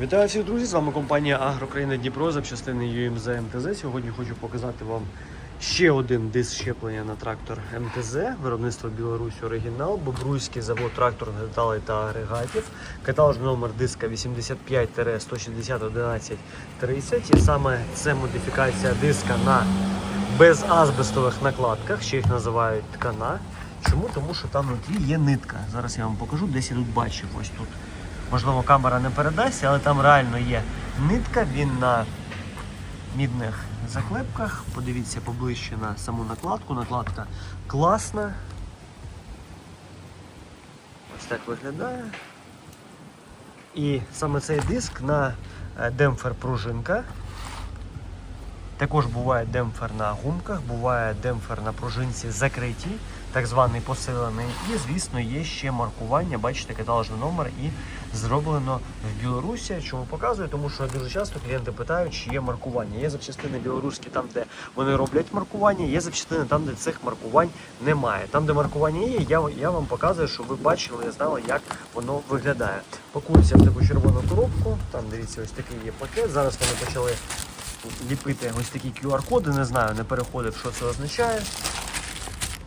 Вітаю всіх друзі! З вами компанія Агрокраїна Дніпро, запчастини ЮМЗ МТЗ. Сьогодні хочу показати вам ще один диск щеплення на трактор МТЗ, виробництво Білорусь Оригінал, Бобруйський завод тракторних деталей та агрегатів. Каталожний номер диска 85-160-1130. І саме це модифікація диска на безазбестових накладках, ще їх називають ткана. Чому? Тому що там внутрі є нитка. Зараз я вам покажу, десь я тут бачив. Ось тут. Можливо, камера не передасть, але там реально є нитка, він на мідних заклепках. Подивіться поближче на саму накладку. Накладка класна. Ось так виглядає. І саме цей диск на е, демпфер пружинка. Також буває демпфер на гумках, буває демпфер на пружинці закритій, так званий посилений. І, звісно, є ще маркування, бачите, каталожний номер і зроблено в Білорусі. Чому показую? Тому що дуже часто клієнти питають, чи є маркування. Є запчастини білоруські там, де вони роблять маркування, є запчастини там, де цих маркувань немає. Там, де маркування є, я, я вам показую, щоб ви бачили і знали, як воно виглядає. Пакується в таку червону коробку. Там дивіться, ось такий є пакет. Зараз вони почали ліпити ось такі QR-коди, не знаю, не переходив, що це означає.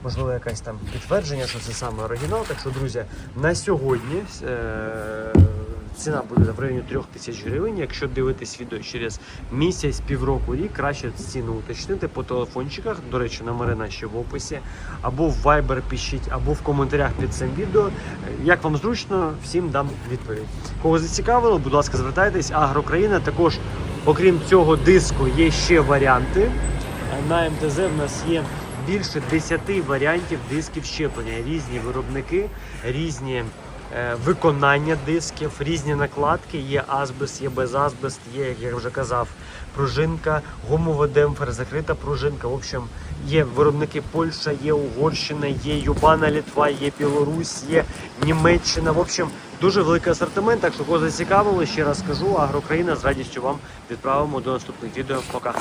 Можливо, якесь там підтвердження, що це саме оригінал. Так що, друзі, на сьогодні е- ціна буде в районі 3 тисяч гривень. Якщо дивитись відео через місяць, півроку, рік, краще ціну уточнити по телефончиках. До речі, номери наші в описі, або в Viber пишіть, або в коментарях під цим відео. Як вам зручно, всім дам відповідь. Кого зацікавило, будь ласка, звертайтесь. Агрокраїна також Окрім цього диску є ще варіанти. На МТЗ в нас є більше 10 варіантів дисків щеплення. Різні виробники, різні виконання дисків, різні накладки. Є азбест, є безазбест, є, як я вже казав, пружинка, гумовий демпфер, закрита пружинка. В общем, є виробники Польща, є Угорщина, є Юбана Літва, є Білорусь, є Німеччина. В общем, дуже великий асортимент. Так що кого зацікавило, ще раз скажу, Агрокраїна з радістю вам відправимо до наступних відео. Пока.